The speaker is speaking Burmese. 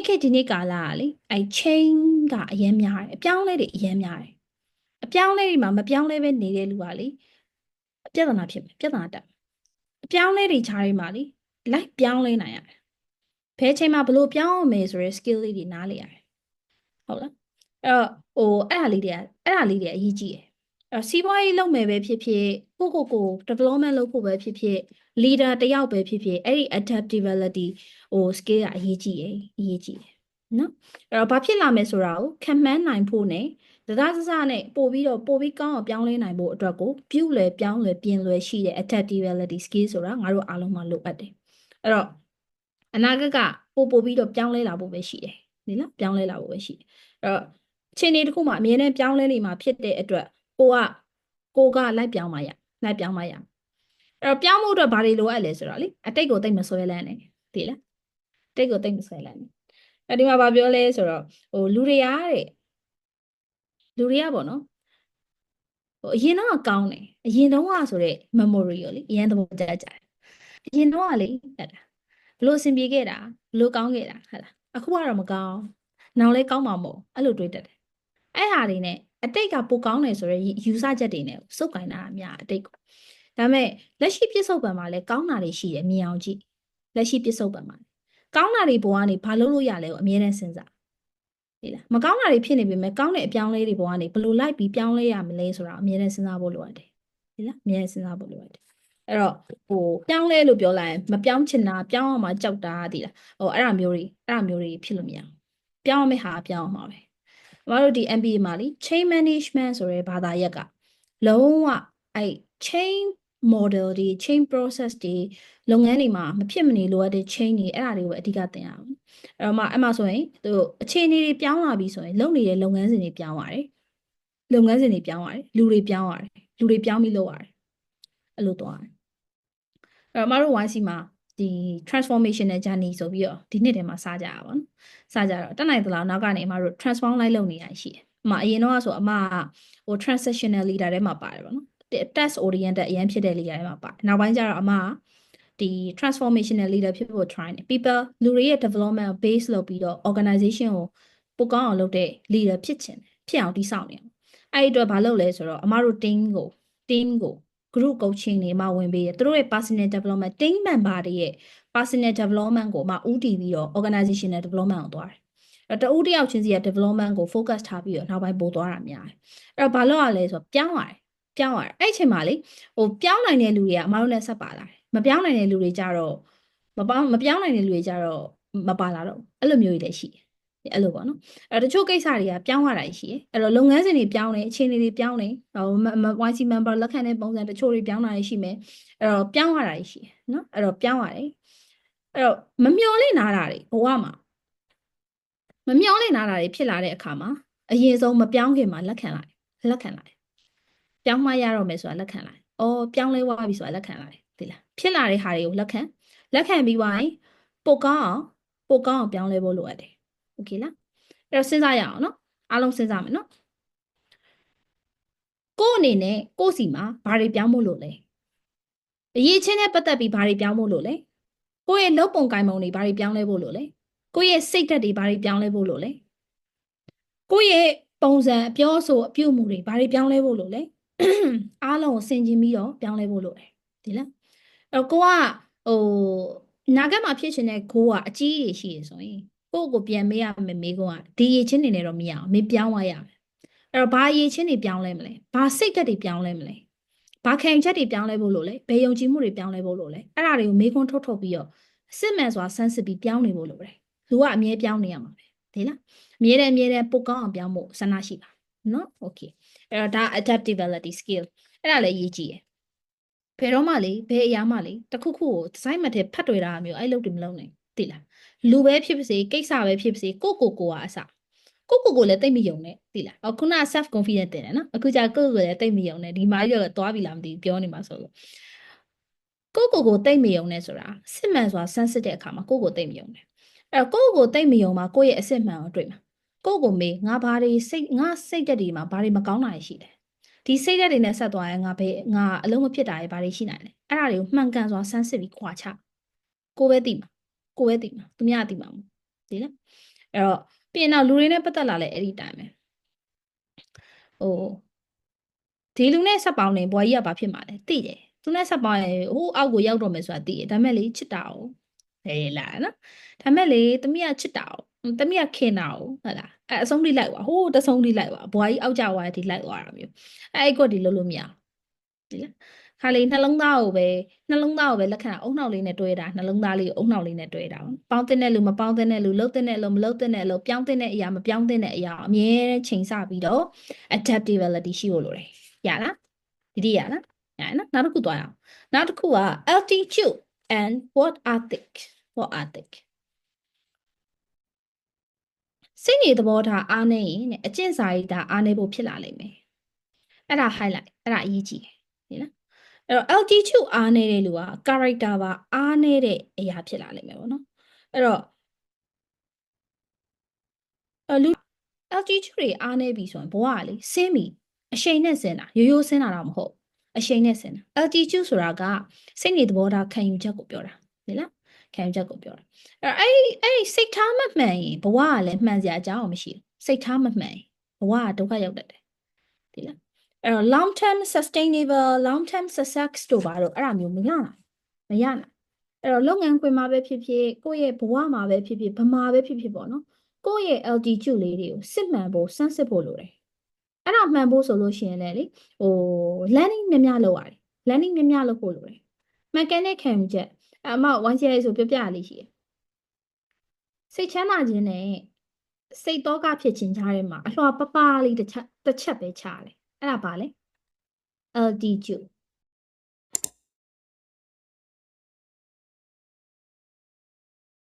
နေ့ခေတ်ဒီနေ့ကာလကလေအဲ chain ကအရင်များတယ်အပြောင်းလဲတွေအရင်များတယ်အပြောင်းလဲတွေမှာမပြောင်းလဲပဲနေတဲ့လူကလေပြဿနာဖြစ်မယ်ပြဿနာတက်မယ်အပြောင်းလဲတွေခြားတွေမှာလေလိုက်ပြောင်းလဲနိုင်ရတယ်ဘယ်ချိန်မှာဘလို့ပြောင်းအောင်မယ်ဆိုရယ် skill လေးတွေနားလေရတယ်ဟုတ်လားအဲ့တော့ဟိုအဲ့ဒါလေးတွေကအဲ့ဒါလေးတွေအရေးကြီးတယ်အဲ့တော့စီးပွားရေးလုပ်မယ်ပဲဖြစ်ဖြစ် ကိုကိုကို development လုပ်ဖို့ပဲဖြစ်ဖြစ် leader တယောက်ပဲဖြစ်ဖြစ်အဲ့ဒီ adaptability ဟို skill ကအရေးကြီးတယ်အရေးကြီးတယ်နော်အဲ့တော့ဘာဖြစ်လာမယ်ဆိုတာကိုခံမှန်းနိုင်ဖို့ ਨੇ တသားစစနဲ့ပို့ပြီးတော့ပို့ပြီးကောင်းအောင်ပြောင်းလဲနိုင်ဖို့အတွက်ကိုပြုလွယ်ပြောင်းလွယ်ပြင်လွယ်ရှိတဲ့ adaptability skill ဆိုတာငါတို့အားလုံးမှာလိုအပ်တယ်အဲ့တော့အနာဂတ်ကပို့ပို့ပြီးတော့ပြောင်းလဲလာဖို့ပဲရှိတယ်နိလားပြောင်းလဲလာဖို့ပဲရှိတယ်အဲ့တော့အခြေအနေတစ်ခုမှာအမြဲတမ်းပြောင်းလဲနေမှာဖြစ်တဲ့အတွက်ကိုကကိုကလိုက်ပြောင်းมาရ လိုက်ပြောင်းมาရအဲ့တော့ပြောင်းဖို့အတွက်ဘာတွေလိုအပ်လဲဆိုတော့လေအတိတ်ကိုသိမ့်မဆွဲလန်းနဲ့ဒီလားတိတ်ကိုသိမ့်မဆွဲလန်းနဲ့အဲ့ဒီမှာဘာပြောလဲဆိုတော့ဟိုလူတွေကတဲ့လူတွေကပေါ့နော်ဟိုအရင်တော့ကောင်းတယ်အရင်တော့ကဆိုတဲ့ memory ရောလေအရင်သဘောကျကြတယ်အရင်တော့ကလေဟဲ့လားဘလို့အဆင်ပြေခဲ့တာဘလို့ကောင်းခဲ့တာဟဲ့လားအခုကတော့မကောင်းနောက်လဲကောင်းမှာမဟုတ်အဲ့လိုတွေးတတ်တယ်အဲ့ဟာတွေနဲ့ အတိတ်ကပိုကောင်းတယ်ဆိုတော့ယူဆချက်တွေနဲ့စုပ်ကင်တာအများအတိတ်ကိုဒါပေမဲ့လက်ရှိပြစ္ဆုတ်ပံမှာလည်းကောင်းတာတွေရှိတယ်မြင်အောင်ကြည့်လက်ရှိပြစ္ဆုတ်ပံမှာကောင်းတာတွေပေါ်ကနေဘာလုပ်လို့ရလဲကိုအမြဲတမ်းစဉ်းစားဟေးလားမကောင်းတာတွေဖြစ်နေပေမဲ့ကောင်းတဲ့အပြောင်းလဲတွေပေါ်ကနေဘယ်လိုလိုက်ပြီးပြောင်းလဲရမလဲဆိုတာအမြဲတမ်းစဉ်းစားဖို့လိုအပ်တယ်ဟေးလားအမြဲတမ်းစဉ်းစားဖို့လိုအပ်တယ်အဲ့တော့ဟိုပြောင်းလဲလို့ပြောလိုက်ရင်မပြောင်းချင်တာပြောင်းအောင်မှကြောက်တာတည်လားဟိုအဲ့ဒါမျိုးတွေအဲ့ဒါမျိုးတွေဖြစ်လို့မရဘူးပြောင်းမယ့်ဟာပြောင်းအောင်မှာပဲကျ မတို့ဒီ MBA မှာလी chain management ဆိုတဲ့ဘာသာရပ်ကလုံးဝအဲ့ chain model တွေ chain process တွေလုပ်ငန်းတွေမှာမဖြစ်မနေလိုအပ်တဲ့ chain တွေအဲ့ဒါတွေကိုအဓိကသင်ရအောင်အဲ့တော့မှအဲ့မှာဆိုရင်သူအခြေအနေတွေပြောင်းလာပြီဆိုရင်လုပ်နေတဲ့လုပ်ငန်းစဉ်တွေပြောင်းရတယ်လုပ်ငန်းစဉ်တွေပြောင်းရတယ်လူတွေပြောင်းရတယ်လူတွေပြောင်းပြီးလုပ်ရတယ်အဲ့လိုသွားတယ်အဲ့တော့မတို့ YC မှာ ဒီ transformational journey ဆိုပြီးတော့ဒီနှစ်ထဲမှာစကြရပါတော့စကြတော့တက်နိုင်သလားနောက်ကနေအမတို့ transform လိုက်လုပ်နေရရှိတယ်အမအရင်တော့ဆိုအမဟို transactional leader ထဲမှာပါတယ်ပေါ့နော် test oriented အရင်ဖြစ်တဲ့ leader ထဲမှာပါတယ်နောက်ပိုင်းကျတော့အမဒီ transformational leader ဖြစ်ဖို့ try နေ people လူတွေရဲ့ development base လုပ်ပြီးတော့ organization ကိုပိုကောင်းအောင်လုပ်တဲ့ leader ဖြစ်ချင်တယ်ဖြစ်အောင်တည်ဆောက်နေအောင်အဲ့ဒီအတွက်ဘာလုပ်လဲဆိုတော့အမတို့ team ကို team ကို group coaching တွေမှာဝင်ပေးတယ်သူတို့ရဲ့ personal development team member တွေရဲ့ personal development ကိုမှဦးတည်ပြီးတော့ organizational development ကိုသွားတယ်အဲ့တော့တဦးတစ်ယောက်ချင်းစီရဲ့ development ကို focus ထားပြီးတော့နောက်ပိုင်းပို့သွားတာများတယ်အဲ့တော့ဘာလုပ်ရလဲဆိုတော့ပြောင်းရတယ်ပြောင်းရတယ်အဲ့အချိန်မှာလေဟိုပြောင်းနိုင်တဲ့လူတွေကအမတို့နဲ့ဆက်ပါလာတယ်မပြောင်းနိုင်တဲ့လူတွေကြတော့မပေါင်းမပြောင်းနိုင်တဲ့လူတွေကြတော့မပါလာတော့အဲ့လိုမျိုးတွေလည်းရှိတယ် အဲ့လိုပေါ့နော်အဲ့တချို့ကိစ္စတွေကပြောင်းရတာရှိတယ်အဲ့တော့လုပ်ငန်းစဉ်တွေပြောင်းတယ်အခြေအနေတွေပြောင်းတယ်ဟို YC member လက်ခံတဲ့ပုံစံတချို့တွေပြောင်းတာရှိမယ်အဲ့တော့ပြောင်းရတာရှိတယ်နော်အဲ့တော့ပြောင်းရတယ်အဲ့တော့မမျော်လင့်နာတာတွေဘဝမှာမမျော်လင့်နာတာတွေဖြစ်လာတဲ့အခါမှာအရင်ဆုံးမပြောင်းခင်မှာလက်ခံလိုက်လက်ခံလိုက်ပြောင်းမှရတော့မယ်ဆိုတာလက်ခံလိုက်အော်ပြောင်းလဲသွားပြီဆိုတာလက်ခံလိုက်ဒီလားဖြစ်လာတဲ့ဟာတွေကိုလက်ခံလက်ခံပြီးသွားရင်ပိုကောင်းအောင်ပိုကောင်းအောင်ပြောင်းလဲဖို့လိုအပ်တယ် โอเคလားအဲ့တော့စဉ်းစားရအောင်နော်အားလုံးစဉ်းစားမယ်နော်ကို့အနေနဲ့ကို့စီမှာဘာတွေပြောင်းဖို့လိုလဲအရေးချင်းနဲ့ပတ်သက်ပြီးဘာတွေပြောင်းဖို့လိုလဲကိုယ့်ရဲ့လုပ်ပုံကိုင်ပုံတွေဘာတွေပြောင်းလဲဖို့လိုလဲကိုယ့်ရဲ့စိတ်ဓာတ်တွေဘာတွေပြောင်းလဲဖို့လိုလဲကိုယ့်ရဲ့ပုံစံအပြောဆိုအပြုအမူတွေဘာတွေပြောင်းလဲဖို့လိုလဲအားလုံးကိုဆင်ခြင်ပြီးတော့ပြောင်းလဲဖို့လိုတယ်ဒီလားအဲ့တော့ကိုကဟိုနာဂတ်မှာဖြစ်ရှင်တဲ့ကိုကအကြီးကြီးရှိရဆိုရင် ကိုယ့်ကိုပြန်မေးရမယ်မေးခွန်းကဒီရေချင်းနေနဲ့တော့မရအောင်မေးပြောင်းသွားရမယ်အဲ့တော့ဘာရေချင်းတွေပြောင်းလဲမလဲဘာစိတ်ဓာတ်တွေပြောင်းလဲမလဲဘာခံချက်တွေပြောင်းလဲဖို့လို့လဲဘယ်ယုံကြည်မှုတွေပြောင်းလဲဖို့လို့လဲအဲ့ဒါတွေကိုမေးခွန်းထုတ်ထုတ်ပြီးတော့စစ်မှန်စွာစမ်းစစ်ပြီးပြောင်းနေဖို့လိုတယ်လူကအမြဲပြောင်းနေရမှာပဲဒီလားအမြဲတမ်းအမြဲတမ်းပိုကောင်းအောင်ပြောင်းဖို့ဆန္ဒရှိပါနော် okay အဲ့တော့ဒါ adaptability skill အဲ့ဒါလည်းရေးကြည့်ရယ်ဘယ်တော့မှလေဘယ်အရာမှလေတခုခုကိုဒီဇိုင်းမထဲဖတ်တွေ့တာမျိုးအဲ့လိုတွေမလုပ်နိုင် သိလားလူပဲဖြစ်ပါစေကိစ္စပဲဖြစ်ပါစေကိုကိုကိုကအစကိုကိုကိုလည်းတိတ်မယုံနဲ့သိလားအခုန self confidence တင်တယ်နော်အခုကျကိုကိုလည်းတိတ်မယုံနဲ့ဒီမှာရောသွားပြီလားမသိဘူးပြောနေမှာဆိုလို့ကိုကိုကိုတိတ်မယုံနဲ့ဆိုတာစစ်မှန်စွာစမ်းစစ်တဲ့အခါမှာကိုကိုတိတ်မယုံနဲ့အဲ့တော့ကိုကိုတိတ်မယုံမှာကိုရဲ့အစစ်မှန်ကိုတွေ့မှာကိုကိုမေးငါဘာတွေစိတ်ငါစိတ်တက်တွေမှာဘာတွေမကောင်းတာရှိလဲဒီစိတ်ဓာတ်တွေနဲ့ဆက်သွားရင်ငါဘယ်ငါအလုံးမဖြစ်တာတွေဘာတွေရှိနိုင်လဲအဲ့ဒါတွေကိုမှန်ကန်စွာဆန်းစစ်ပြီးခွာချကိုပဲသိမှာ ကိုပဲသိမှာသူများသိမှာမဟုတ် ဒီလားအဲ့တော့ပြီးရင်တော့လူတွေနဲ့ပတ်သက်လာလဲအဲ့ဒီတိုင်းပဲဟိုဒီလူနဲ့ဆက်ပေါင်းနေဘွားကြီးကဘာဖြစ်မှာလဲသိတယ်သူနဲ့ဆက်ပေါင်းရင်ဟိုးအောက်ကိုရောက်တော့မယ်ဆိုတာသိတယ်ဒါပေမဲ့လေချစ်တာ哦ဟဲ့လားနော်ဒါပေမဲ့လေတမီးကချစ်တာ哦တမီးကခင်တာ哦ဟုတ်လားအဲအဆုံးထိလိုက်သွားဟိုးတဆုံးထိလိုက်သွားဘွားကြီးအောက်ကျသွားတဲ့ဒီလိုက်သွားတာမျိုးအဲအဲ့ကွက်ဒီလုံးလို့မရအောင်ဒီလား ခါလေးနှလုံးသားကိုပဲနှလုံးသားကိုပဲလက်ခံအုံနှောက်လေးနဲ့တွဲတာနှလုံးသားလေးကိုအုံနှောက်လေးနဲ့တွဲတာပေါ့ပေါင်းတဲ့လူမပေါင်းတဲ့လူလှုပ်တဲ့လူမလှုပ်တဲ့လူပြောင်းတဲ့အရာမပြောင်းတဲ့အရာအမြဲတမ်းချိန်ဆပြီးတော့ adaptability ရှိဖို့လိုတယ်ရလားဒီဒီရလားရနော်နောက်တစ်ခုသွားရအောင်နောက်တစ်ခုက altitude and what ethic what ethic စိတ်နေသဘောထားအားနေရင်တဲ့အကျင့်စာရိတ္တအားနေဖို့ဖြစ်လာလိမ့်မယ်အဲ့ဒါ highlight အဲ့ဒါအရေးကြီးတယ်ဟင်လား အဲ့တော့ altitude အားနေတဲ့လူက character ပါအားနေတဲ့အရာဖြစ်လာလိမ့်မယ်ပေါ့နော်အဲ့တော့အလူ altitude တွေအားနေပြီဆိုရင်ဘဝကလေဆင်းပြီအရှိန်နဲ့ဆင်းတာရိုးရိုးဆင်းတာတော့မဟုတ်အရှိန်နဲ့ဆင်းတာ altitude ဆိုတာကစိတ်နေသဘောထားခံယူချက်ကိုပြောတာဟင်လားခံယူချက်ကိုပြောတာအဲ့တော့အဲ့ဒီအဲ့ဒီစိတ်ထားမမှန်ရင်ဘဝကလည်းမှန်စရာအကြောင်းမရှိဘူးစိတ်ထားမမှန်ရင်ဘဝကဒုက္ခရောက်တတ်တယ်ဒီလား အဲ့တော့ long term sustainable long term success တို့ပါတော့အဲ့ဒါမျိုးမရနိုင်မရနိုင်အဲ့တော့လုပ်ငန်းခွင်မှာပဲဖြစ်ဖြစ်ကိုယ့်ရဲ့ဘဝမှာပဲဖြစ်ဖြစ်ဘမှာပဲဖြစ်ဖြစ်ပေါ့နော်ကိုယ့်ရဲ့ altitude လေးတွေကိုစစ်မှန်ဖို့စမ်းစစ်ဖို့လိုတယ်အဲ့ဒါမှန်ဖို့ဆိုလို့ရှိရင်လည်းလေဟို landing များများလုပ်ရတယ် landing များများလုပ်ဖို့လိုတယ် mechanic ခံယူချက်အမ 1CA ဆိုပြပြရလေးရှိတယ်စိတ်ချမ်းသာခြင်းနဲ့စိတ်တော့ကဖြစ်ခြင်းကြားထဲမှာအလွှာပပလေးတစ်ချက်တစ်ချက်ပဲချတယ် အဲ့ဒါပါလေ altitude